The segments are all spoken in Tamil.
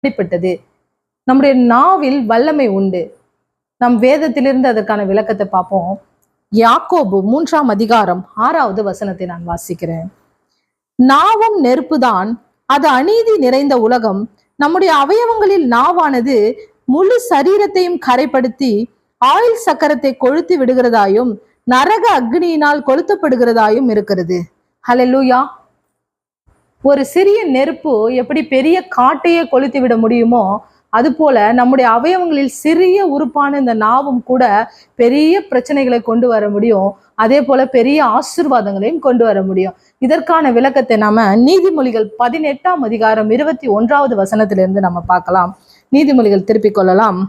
அப்படிப்பட்டது நம்முடைய நாவில் வல்லமை உண்டு. நம் வேதத்திலிருந்து அதற்கான விளக்கத்தை பார்ப்போம். யாக்கோபு மூன்றாம் அதிகாரம் ஆறாவது வசனத்தை நான் வாசிக்கிறேன். நாவும் நெருப்புதான். அது அநீதி நிறைந்த உலகம். நம்முடைய அவயவங்களில் நாவானது முழு சரீரத்தையும் கரைப்படுத்தி ஆயில் சக்கரத்தை கொளுத்தி விடுகிறதாயும் நரக அக்னியினால் கொளுத்தப்படுகிறதாயும் இருக்கிறது. ஹலெல்லூயா ஒரு சிறிய நெருப்பு எப்படி பெரிய காட்டையே கொளுத்தி விட முடியுமோ அதுபோல நம்முடைய அவயவங்களில் சிறிய உறுப்பான இந்த நாவும் கூட பெரிய பிரச்சனைகளை கொண்டு வர முடியும். அதே போல பெரிய ஆசிர்வாதங்களையும் கொண்டு வர முடியும். இதற்கான விளக்கத்தை நாம நீதிமொழிகள் பதினெட்டாம் அதிகாரம் இருபத்தி ஒன்றாவது வசனத்திலிருந்து நம்ம பார்க்கலாம். நீதிமொழிகள் திருப்பிக் கொள்ளலாம்.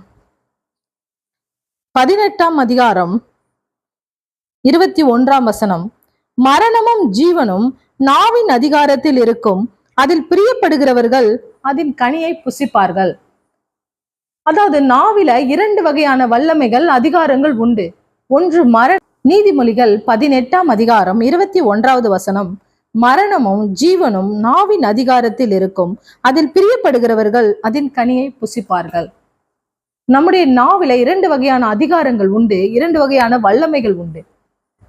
பதினெட்டாம் அதிகாரம் இருபத்தி ஒன்றாம் வசனம். மரணமும் ஜீவனும் நாவின் அதிகாரத்தில் இருக்கும் அதில் பிரியப்படுகிறவர்கள் அதன் கனியை புசிப்பார்கள். அதாவது நாவில இரண்டு வகையான வல்லமைகள் அதிகாரங்கள் உண்டு. ஒன்று மர நீதிமொழிகள் பதினெட்டாம் அதிகாரம் இருபத்தி ஒன்றாவது வசனம். மரணமும் ஜீவனும் நாவின் அதிகாரத்தில் இருக்கும் அதில் பிரியப்படுகிறவர்கள் அதன் கனியை புசிப்பார்கள். நம்முடைய நாவில இரண்டு வகையான அதிகாரங்கள் உண்டு இரண்டு வகையான வல்லமைகள் உண்டு.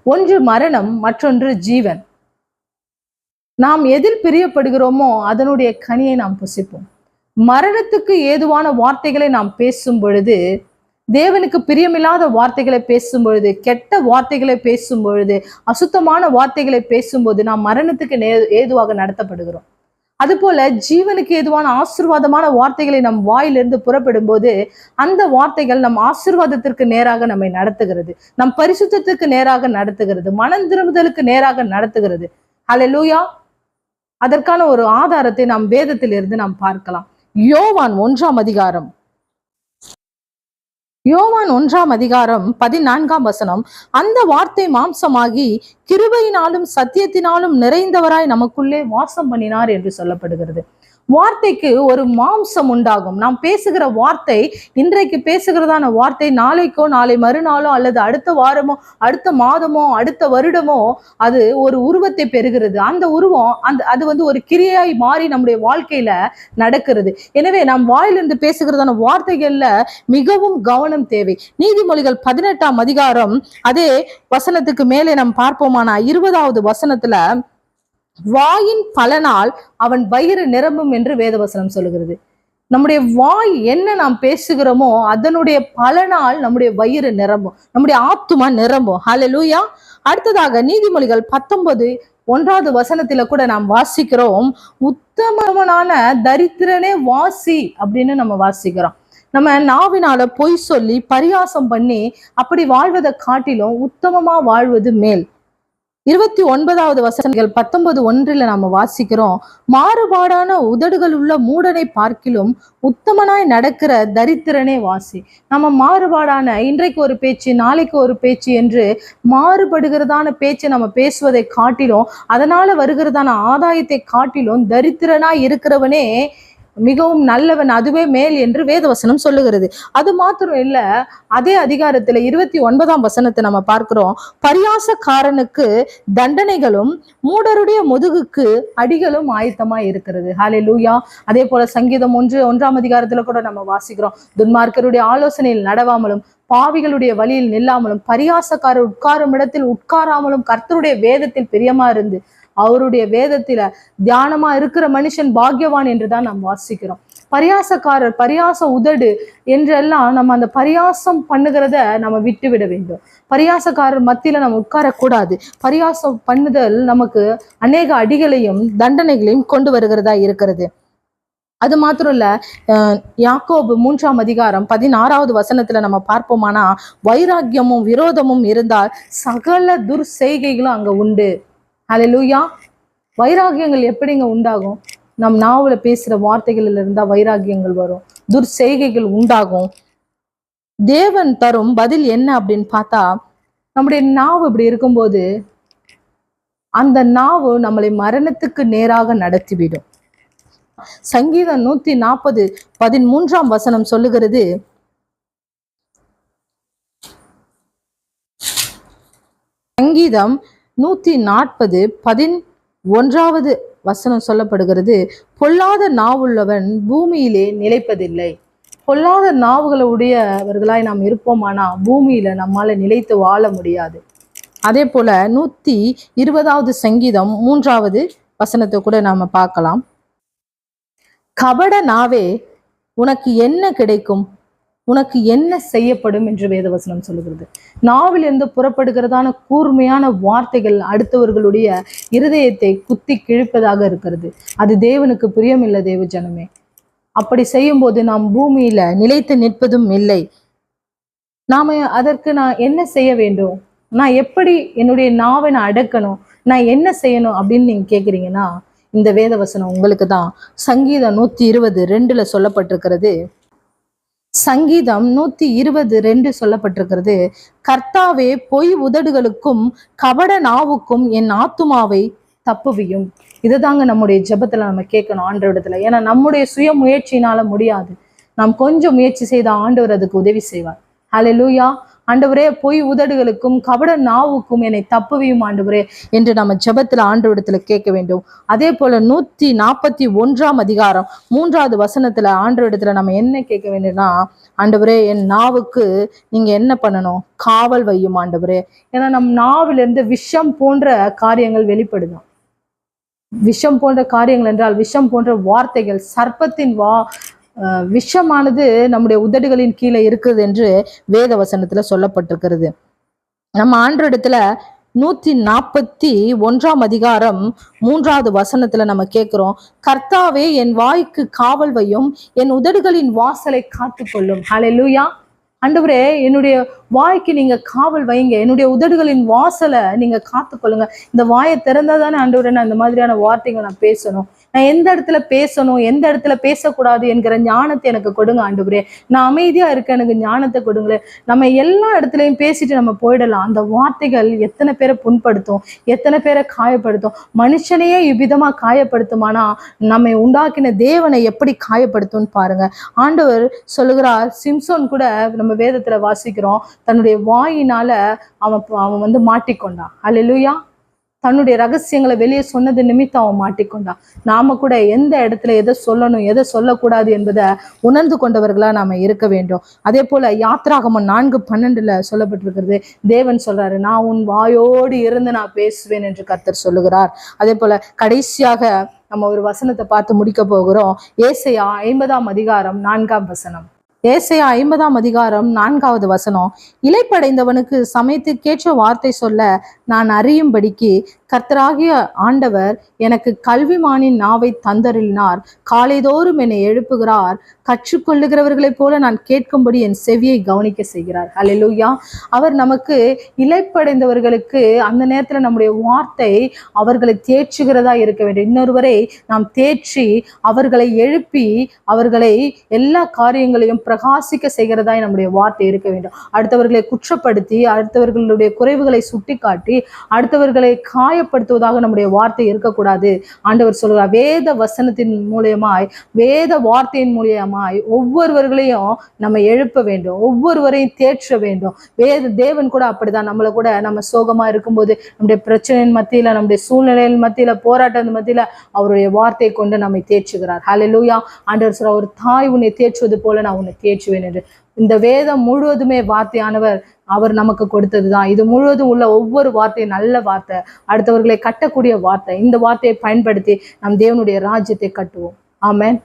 ஒன்று மரணம் மற்றொன்று ஜீவன். நாம் எதில் பிரியப்படுகிறோமோ அதனுடைய கனியை நாம் புசிப்போம். மரணத்துக்கு ஏதுவான வார்த்தைகளை நாம் பேசும் பொழுது தேவனுக்கு பிரியமில்லாத வார்த்தைகளை பேசும் பொழுது கெட்ட வார்த்தைகளை பேசும் பொழுது அசுத்தமான வார்த்தைகளை பேசும்போது நாம் மரணத்துக்கு நே ஏதுவாக நடத்தப்படுகிறோம். அதுபோல ஜீவனுக்கு ஏதுவான ஆசிர்வாதமான வார்த்தைகளை நம் வாயிலிருந்து புறப்படும் போது அந்த வார்த்தைகள் நம் ஆசிர்வாதத்திற்கு நேராக நம்மை நடத்துகிறது. நம் பரிசுத்திற்கு நேராக நடத்துகிறது. மனம் திரும்புதலுக்கு நேராக நடத்துகிறது. ஹalleluya அதற்கான ஒரு ஆதாரத்தை நாம் வேதத்திலிருந்து நாம் பார்க்கலாம். யோவான் ஒன்றாம் அதிகாரம். யோவான் ஒன்றாம் அதிகாரம் பதினான்காம் வசனம். அந்த வார்த்தை மாம்சமாகி கிருபையினாலும் சத்தியத்தினாலும் நிறைந்தவராய் நமக்குள்ளே வாசம் பண்ணினார் என்று சொல்லப்படுகிறது. வார்த்தைக்கு ஒரு மாம்சம் உண்டாகும். நாம் பேசுகிற வார்த்தை இன்றைக்கு பேசுகிறதான வார்த்தை நாளைக்கோ நாளை மறுநாளோ அல்லது அடுத்த வாரமோ அடுத்த மாதமோ அடுத்த வருடமோ அது ஒரு உருவத்தை பெறுகிறது. அந்த உருவம் அந்த அது வந்து ஒரு கிரியாய் மாறி நம்முடைய வாழ்க்கையில நடக்கிறது. எனவே நாம் வாயிலிருந்து பேசுகிறதான வார்த்தைகள்ல மிகவும் கவனம் தேவை. நீதிமொழிகள் பதினெட்டாம் அதிகாரம் அதே வசனத்துக்கு மேலே நாம் பார்ப்போமானா இருபதாவது வசனத்துல வாயின் பலனால் அவன் வயிறு நிரம்பும் என்று வேதவசனம் சொல்லுகிறது. நம்முடைய வாய் என்ன நாம் பேசுகிறோமோ அதனுடைய பலனால் நம்முடைய வயிறு நிரம்பும். நம்முடைய ஆத்துமா நிரம்பும். ஹலலூயா அடுத்ததாக நீதிமொழிகள் பத்தொன்பது ஒன்றாவது வசனத்துல கூட நாம் வாசிக்கிறோம். உத்தமனான தரித்திரனே வாசி அப்படின்னு நம்ம வாசிக்கிறோம். நம்ம நாவினால பொய் சொல்லி பரியாசம் பண்ணி அப்படி வாழ்வதை காட்டிலும் உத்தமமா வாழ்வது மேல். இருபத்தி ஒன்பதாவது வசனங்கள் பத்தொன்பது ஒன்றில் நாம வாசிக்கிறோம். மாறுபாடான உதடுகள் உள்ள மூடனை பார்க்கிலும் உத்தமனாய் நடக்கிற தரித்திரனே வாசி. நம்ம மாறுபாடான இன்றைக்கு ஒரு பேச்சு நாளைக்கு ஒரு பேச்சு என்று மாறுபடுகிறதான பேச்சு நம்ம பேசுவதை காட்டிலும் அதனால வருகிறதான ஆதாயத்தை காட்டிலும் தரித்திரனாய் இருக்கிறவனே மிகவும் நல்லவன் அதுவே மேல் என்று வேதவசனம் சொல்லுகிறது. அது மாத்திரம் இல்ல அதே அதிகாரத்துல இருபத்தி ஒன்பதாம் வசனத்தை நம்ம பார்க்கிறோம். பரியாசக்காரனுக்கு தண்டனைகளும் மூடருடைய முதுகுக்கு அடிகளும் ஆயத்தமா இருக்கிறது. ஹாலே லூயா அதே போல சங்கீதம் ஒன்று ஒன்றாம் அதிகாரத்துல கூட நம்ம வாசிக்கிறோம். துன்மார்க்கருடைய ஆலோசனையில் நடவாமலும் பாவிகளுடைய வழியில் நில்லாமலும் பரியாசக்காரர் உட்காரும் இடத்தில் உட்காராமலும் கர்த்தருடைய வேதத்தில் பிரியமா இருந்து அவருடைய வேதத்துல தியானமா இருக்கிற மனுஷன் பாக்யவான் என்றுதான் நாம் வாசிக்கிறோம். பரியாசக்காரர் பரியாச உதடு என்றெல்லாம் நம்ம அந்த பரியாசம் பண்ணுகிறத நம்ம விட்டு விட வேண்டும். பரியாசக்காரர் மத்தியில நம்ம உட்காரக்கூடாது. பரியாசம் பண்ணுதல் நமக்கு அநேக அடிகளையும் தண்டனைகளையும் கொண்டு வருகிறதா இருக்கிறது. அது மாத்திரம் இல்ல யாக்கோபு மூன்றாம் அதிகாரம் பதினாறாவது வசனத்துல நம்ம பார்ப்போமானா வைராக்கியமும் விரோதமும் இருந்தால் சகல துர்செய்கைகளும் அங்க உண்டு. ஹalleluya. வைராகியங்கள் எப்படிங்க உண்டாகும்? நம் நாவல பேசுற வார்த்தைகளில் இருந்தா வைராகியங்கள் வரும். துர்செய்கைகள் உண்டாகும். தேவன் தரும் பதில் என்ன அப்படின்னு பார்த்தா நம்முடைய நாவு இப்படி இருக்கும்போது அந்த நாவு நம்மளை மரணத்துக்கு நேராக நடத்திவிடும். சங்கீதம் நூத்தி நாற்பது பதிமூன்றாம் வசனம் சொல்லுகிறது சங்கீதம் நூத்தி நாற்பது பதின் ஒன்றாவது வசனம் சொல்லப்படுகிறது. பொல்லாத நாவுள்ளவன் பூமியிலே நிலைப்பதில்லை. பொல்லாத நாவுகளை உடையவர்களாய் நாம் இருப்போமானா? பூமியில நம்மால நிலைத்து வாழ முடியாது. அதே போல நூத்தி இருபதாவது சங்கீதம் மூன்றாவது வசனத்தை கூட நாம பார்க்கலாம். கபட நாவே உனக்கு என்ன கிடைக்கும்? உனக்கு என்ன செய்யப்படும் என்று வேதவசனம் சொல்லுகிறது. நாவிலிருந்து புறப்படுகிறதான கூர்மையான வார்த்தைகள் அடுத்தவர்களுடைய இருதயத்தை குத்தி கிழிப்பதாக இருக்கிறது. அது தேவனுக்கு பிரியமில்லை தேவ ஜனமே. அப்படி செய்யும்போது நாம் பூமியில நிலைத்து நிற்பதும் இல்லை. நாம அதற்கு நான் என்ன செய்ய வேண்டும்? நான் எப்படி என்னுடைய நாவை நான் அடக்கணும்? நான் என்ன செய்யணும் அப்படின்னு நீங்க கேக்குறீங்கன்னா இந்த வேதவசனம் உங்களுக்கு தான் சங்கீதம் நூத்தி இருபது ரெண்டுல சொல்லப்பட்டிருக்கிறது. சங்கீதம் நூத்தி இருபது ரெண்டு சொல்லப்பட்டிருக்கிறது. கர்த்தாவே பொய் உதடுகளுக்கும் கபட நாவுக்கும் என் ஆத்துமாவை தப்புவியும். இதுதாங்க நம்முடைய ஜெபத்துல நம்ம கேட்கணும் ஆண்டவரிடத்துல. ஏன்னா நம்முடைய சுய முயற்சியினால முடியாது. நாம் கொஞ்சம் முயற்சி செய்த ஆண்டவர் அதுக்கு உதவி செய்வார். ஹalleluya ஆண்டவரே பொய் உதடுகளுக்கும் கபட நாவுக்கும் என்னை தப்புவியும் ஆண்டவரே என்று நம்ம ஜெபத்துல ஆண்டவரிடத்துல கேட்க வேண்டும். அதே போல நூத்தி நாற்பத்தி ஒன்றாம் அதிகாரம் மூன்றாவது வசனத்துல ஆண்டவரிடத்துல நம்ம என்ன கேட்க வேண்டும்னா ஆண்டவரே என் நாவுக்கு நீங்க என்ன பண்ணணும்? காவல் வையும் ஆண்டவரே. ஏன்னா நம் நாவிலிருந்து விஷம் போன்ற காரியங்கள் வெளிப்படுதும் விஷம் போன்ற காரியங்கள் என்றால் விஷம் போன்ற வார்த்தைகள் சர்ப்பத்தின் வா விஷமானது நம்முடைய உதடுகளின் கீழே இருக்குது என்று வேத வசனத்துல சொல்லப்பட்டிருக்கிறது. நம்ம ஆண்டரிடத்துல நூத்தி நாற்பத்தி ஒன்றாம் அதிகாரம் மூன்றாவது வசனத்துல நம்ம கேட்கிறோம் கர்த்தாவே என் வாய்க்கு காவல் வையும் என் உதடுகளின் வாசலை காத்துக்கொள்ளும். ஹalleluya அண்டவரே என்னுடைய வாய்க்கு நீங்க காவல் வைங்க. என்னுடைய உதடுகளின் வாசலை நீங்க காத்துக்கொள்ளுங்க. இந்த வாயை திறந்தா தானே ஆண்டவரே நான் இந்த மாதிரியான வார்த்தைகள் நான் பேசணும். நான் எந்த இடத்துல பேசணும் எந்த இடத்துல பேசக்கூடாது என்கிற ஞானத்தை எனக்கு கொடுங்க ஆண்டுபுரே நான் அமைதியா இருக்க எனக்கு ஞானத்தை கொடுங்களேன் நம்ம எல்லா இடத்துலையும் பேசிட்டு நம்ம போயிடலாம். அந்த வார்த்தைகள் எத்தனை பேரை புண்படுத்தும் எத்தனை பேரை காயப்படுத்தும்? மனுஷனையே இவ்விதமா காயப்படுத்துமானா? நம்மை உண்டாக்கின தேவனை எப்படி காயப்படுத்தும்னு பாருங்க. ஆண்டவர் சொல்லுகிறார் சிம்சோன் கூட நம்ம வேதத்துல வாசிக்கிறோம் தன்னுடைய வாயினால அவன் அவன் வந்து மாட்டிக்கொண்டான். அல்லேலூயா தன்னுடைய ரகசியங்களை வெளியே சொன்னது நிமித்தம் அவன் மாட்டிக்கொண்டான். நாம கூட எந்த இடத்துல எதை சொல்லணும் எதை சொல்லக்கூடாது என்பதை உணர்ந்து கொண்டவர்களா நாம இருக்க வேண்டும். அதே போல யாத்ராகமன் நான்கு பன்னெண்டுல சொல்லப்பட்டிருக்கிறது. தேவன் சொல்றாரு நான் உன் வாயோடு இருந்து நான் பேசுவேன் என்று கர்த்தர் சொல்லுகிறார். அதே போல கடைசியாக நம்ம ஒரு வசனத்தை பார்த்து முடிக்க போகிறோம். ஏசையா ஐம்பதாம் அதிகாரம் நான்காம் வசனம். ஏசையா ஐம்பதாம் அதிகாரம் நான்காவது வசனம் இலைப்படைந்தவனுக்கு சமயத்திற்கேற்ற வார்த்தை சொல்ல நான் அறியும்படிக்கு கர்த்தராகிய ஆண்டவர் எனக்கு கல்விமானின் நாவை தந்தருளினார். காலைதோறும் என்னை எழுப்புகிறார். கற்றுக்கொள்ளுகிறவர்களைப் போல நான் கேட்கும்படி என் செவியை கவனிக்க செய்கிறார். ஹalleluya அவர் நமக்கு இலைப்படைந்தவர்களுக்கு அந்த நேரத்துல நம்முடைய வார்த்தை அவர்களை தேற்றுகிறதா இருக்க வேண்டும். இன்னொருவரை நாம் தேற்றி அவர்களை எழுப்பி அவர்களை எல்லா காரியங்களையும் பிரகாசிக்க செய்கிறதாய் நம்முடைய வார்த்தை இருக்க வேண்டும். அடுத்தவர்களை குற்றப்படுத்தி அடுத்தவர்களுடைய குறைவுகளை சுட்டிக்காட்டி அடுத்தவர்களை காய காயப்படுத்துவதாக நம்முடைய வார்த்தை இருக்கக்கூடாது. ஆண்டவர் சொல்கிறார் வேத வசனத்தின் மூலியமாய் வேத வார்த்தையின் மூலியமாய் ஒவ்வொருவர்களையும் நம்ம எழுப்ப வேண்டும் ஒவ்வொருவரையும் தேற்ற வேண்டும். வேத தேவன் கூட அப்படிதான். நம்மளை கூட நம்ம சோகமா இருக்கும்போது நம்முடைய பிரச்சனையின் மத்தியில நம்முடைய சூழ்நிலையின் மத்தியில போராட்டத்தின் மத்தியில அவருடைய வார்த்தையை கொண்டு நம்மை தேற்றுகிறார். ஹalleluya ஆண்டவர் சொல்ற ஒரு தாய் உன்னை தேற்றுவது போல நான் உன்னை தேற்றுவேன் என்று. இந்த வேதம் முழுவதுமே வார்த்தையானவர் அவர் நமக்கு கொடுத்ததுதான். இது முழுவதும் உள்ள ஒவ்வொரு வார்த்தையும் நல்ல வார்த்தை அடுத்தவர்களை கட்டக்கூடிய வார்த்தை. இந்த வார்த்தையை பயன்படுத்தி நம் தேவனுடைய ராஜ்யத்தை கட்டுவோம். ஆமேன்.